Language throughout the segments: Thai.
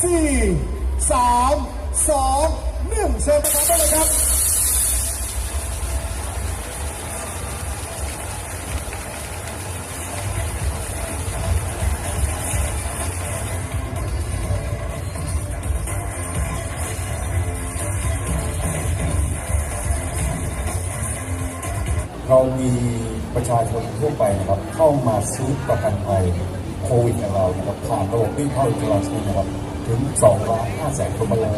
สี่สามสองหนึ่งเชิญประธานได้เลยครับเรามีประชาชนทั่วไปนะครับเข้ามาซื้อประกันภัยโควิดกับเรานะครับผ่านระบบวิ่งเข้าอินทราชีนะครับ ถึง2ล้าน5แสนคนมาแล้ว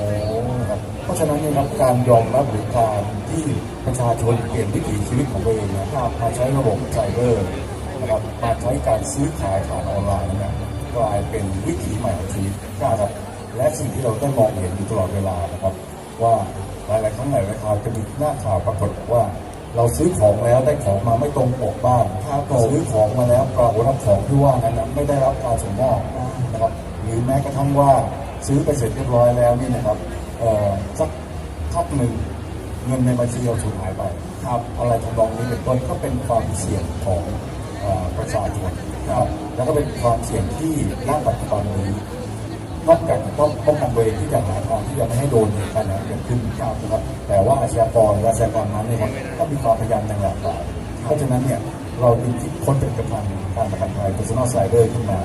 นะครับเพราะฉะนั้นเนี่ยครับการยอมรับหรือการที่ประชาชนเปลี่ยนวิถีชีวิตของตัวเองนะครับมาใช้ระบบไซเบอร์นะครับมาใช้การซื้อขายผ่านออนไลน์เนะกลายเป็นวิถีใหม่ของชีวิตนะครับและสิ่งที่เราได้มองเห็นอยู่ตลอดเวลานะครับ ว่าหลายๆครั้งหลายๆคราวจะมีหน้าข่าวปรากฏว่าเราซื้อของแล้วได้ของมาไม่ตรงปกบ้างถ้าซื้อของมาแล้วปรากฏว่าของที่ว่านั้นไม่ได้รับการส่งมอบนะครับ หรือแม้กระทั่งว่า ซื้อไปเสร็จเรียบร้อยแล้วนี่นะครับเอ่อสักพักหนึ่งเงินในบัญชีเราสูญหายไปครับอะไรทำนองนี้เป็นต้นก็เป็นความเสี่ยงของเอ่อประชาชนครับแล้วก็เป็นความเสี่ยงที่ณปัจจุบันนี้นอกจากจะต้องป้องกันตัวเองที่จะหาทางที่จะไม่ให้โดนเหตุการณ์นั้นเกิดขึ้นนะครับแต่ว่าอาชญากรและอาชญากรนั้นเนี่ยครับก็มีความพยายามอย่างหลากหลายเพราะฉะนั้นเนี่ยเราจึงคิดค้นผลิตภัณฑ์การประกันภัย personal cyber ขึ้นมา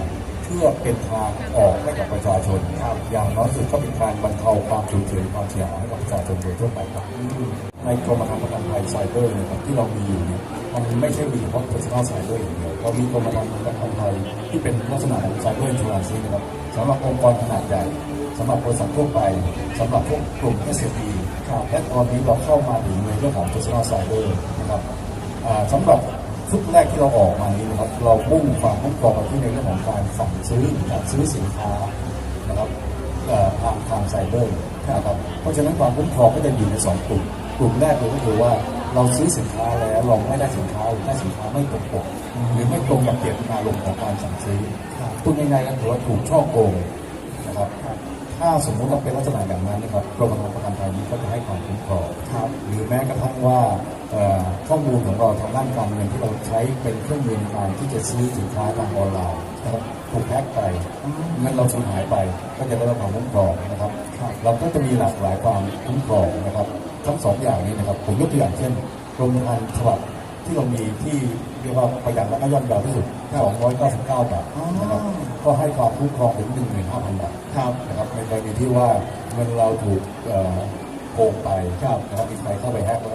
เพื่อเป็นทางออกให้กับประชาชนครับอย่างน้อยสุดก็เป็นการบรรเทาความสูญเสียความเสียหายให้กับประชาชนโดยทั่วไปครับ ในกรมธรรม์ประกันภัยไซเบอร์เนี่ยครับที่เรามีอยู่เนี่ยมันไม่ใช่มีเฉพาะ personal cyber อย่างเดียวเรามีกรมธรรม์ประกันภัยที่เป็นลักษณะของ cyber insurance นะครับสำหรับองค์กรขนาดใหญ่สำหรับบริษัททั่วไปสำหรับพวกกลุ่ม SME ครับและตอนนี้เราเข้ามาถึงในเรื่องของ personal cyber นะครับอ่าสำหรับ ชุดแรกที่เราออกมานี้นะครับเรามุ่งความคุ้มครองมาที่ในเรื่องของการสั่งซื้อจัดซื้อสินค้านะครับเอ่อผ่านทางไซเบอร์นะครับเพราะฉะนั้นความคุ้มครองก็จะอยู่ในสองกลุ่มกลุ่มแรกเลยก็คือว่าเราซื้อสินค้าแล้วเราไม่ได้สินค้าหรือได้สินค้าไม่ตรงปกหรือไม่ตรงกับเจตนารมณ์ของการสั่งซื้อพูดง่ายๆก็คือว่าถูกช่อโกงนะครับถ้าสมมุติว่าเป็นลักษณะอย่างนั้นนะครับกรมธรรม์ประกันภัยนี้ก็จะให้ความคุ้มครองครับหรือแม้กระทั่งว่าเอ่อ ข้อมูลของเราทางด้านการเงินที่เราใช้เป็นเครื่องมือในการที่จะซื้อสินค้าทางออนไลน์นะครับถูกแฮ็กไปเงินเราสูญหายไป ก็จะได้รับความคุ้มครองนะครับ เราก็จะมีหลากหลายความคุ้มครองนะครับทั้งสองอย่างนี้นะครับผมยกตัวอย่างเช่นกรมธรรม์ฉบับที่เรามีที่เรียกว่าประหยัดและก็ย่อมเยาที่สุด 299 บาทนะครับก็ให้ความคุ้มครองถึง 15,000 บาทครับนะครับในกรณีที่ว่าเงินเราถูกเอ่อโกงไปครับนะครับมีใครเข้าไปแฮกแล้วก็ข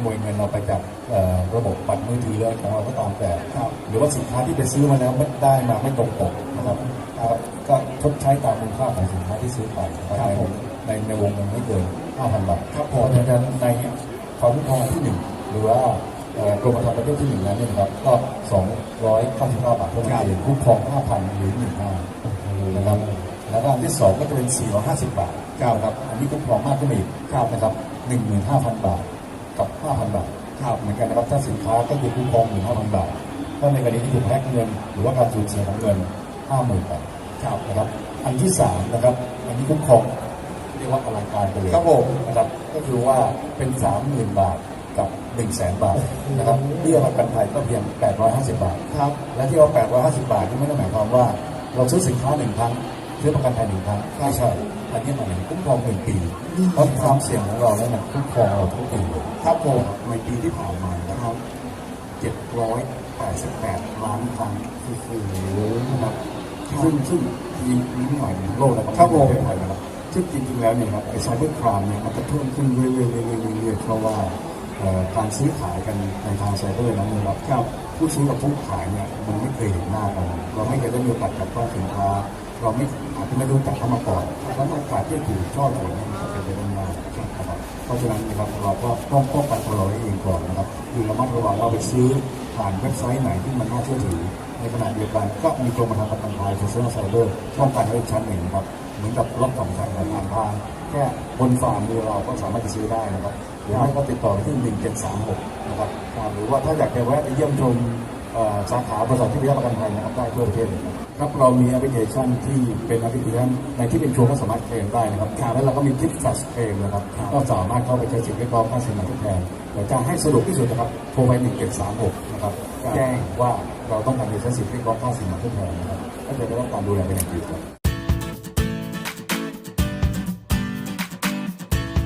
โมยเงินเราไปจากเอ่อระบบบัตรมือถือเลยของเราก็ตามแต่ครับหรือว่าสินค้าที่ไปซื้อมาแล้วไม่ได้มาไม่ตรงปกนะครับครับก็ชดใช้ตามมูลค่าของสินค้าที่ซื้อไปนะครับในในวงเงินไม่เกิน 5,000 บาทครับเพราะฉะนั้นในความคุ้มครองที่หนึ่งหรือว่าเอ่อกรมธรรม์ประเภทที่หนึ่งนั้นเนี่ยนะครับก็ 299 บาทเท่านั้นเองคุ้มครอง 5,000 หรือ1,500นะครับแล้วก็อันที่สองก็จะเป็น 450 บาทครับ อันนี้คุ้มครองมากขึ้นมาอีกนะครับ 15,000 บาท กับ5,000บาทครับเหมือนกันนะครับถ้าสินค้าก็คือคุ้มครอง15,000บาทถ้าในกรณีที่ถูกแฮกเงิน หรือว่าการสูญเสียของเงิน50,000บาทครับนะครับอันที่สามนะครับอันนี้คุ้มครองเรียกว่าอลังการไปเลยครับผมนะครับก็คือว่าเป็น30,000บาทกับ100,000บาทนะครับเบี้ยประกันภัยก็เพียง 850 บาทครับและที่เรา850 บาทนี่ไม่ได้หมายความว่า เราซื้อสินค้าหนึ่งครั้งซื้อประกันภัยหนึ่งครั้งไม่ใช่ อันนี้หมายถึงคุ้มครองหนึ่งปีเพราะความเสี่ยงของเราแล้วมันคุ้มครองเราทุกปีครับผมในปีที่ผ่านมานะครับ788 ล้านครั้งคือนะครับซึ่งซึ่งยิงนิดหน่อยในโลกแล้วครับผมในประเทศไทยนะครับซึ่งจริงๆแล้วเนี่ยครับไอ้ไซเบอร์ครามเนี่ยมันจะเพิ่มขึ้นเรื่อยๆเรื่อยๆเรื่อยๆเพราะว่าเอ่อการซื้อขายกันในทางไซเบอร์นั้นเนี่ยครับครับผู้ซื้อกับผู้ขายเนี่ยมันไม่เคยเห็นหน้ากัน เราไม่เคยได้มีโอกาสจับต้องสินค้าเราไม่อาจจะไม่รู้จักเขามาก่อนแล้วโอกาส ที่ถูกช่อฉนเนี่ยมันก็เป็นไปได้ง่ายนะครับเพราะฉะนั้นนะครับเราก็ต้องป้องกันตัวเราเองก่อนนะครับคือระมัดระวังว่าไปซื้อผ่านเว็บไซต์ไหนที่มันน่าเชื่อถือ ในขณะเดียวกันก็มีกรมธรรม์ประกันภัย personal cyber ป้องกันไว้ชั้นหนึ่งครับเหมือนกับล็อกสองชั้นผ่านทางแค่บนฝ่ามือเราก็สามารถจะซื้อได้นะครับหรือไม่ก็ติดต่อที่ 1736 นะครับหรือว่าถ้าอยากจะแวะไปเยี่ยมชมสาขาบริษัทที่พิทักษ์ประกันภัยนะครับได้ทั่วประเทศเลยครับ ครับเรามีแอปพลิเคชันที่เป็นแอปพลิเคชันในที่เป็นชัวร์ก็สามารถเคลมได้นะครับแล้วเราก็มีทิปฟัสเคลมนะครับก็สามารถเข้าไปใช้สิทธิ์เรียกร้องค่าสินไหมทดแทนแต่จะให้สะดวกที่สุดนะครับโทรไป1736นะครับแจ้งว่าเราต้องการจะใช้สิทธิ์เรียกร้องค่าสินไหมทดแทนนะครับก็จะได้รับการดูแลเป็นอย่างดีครับ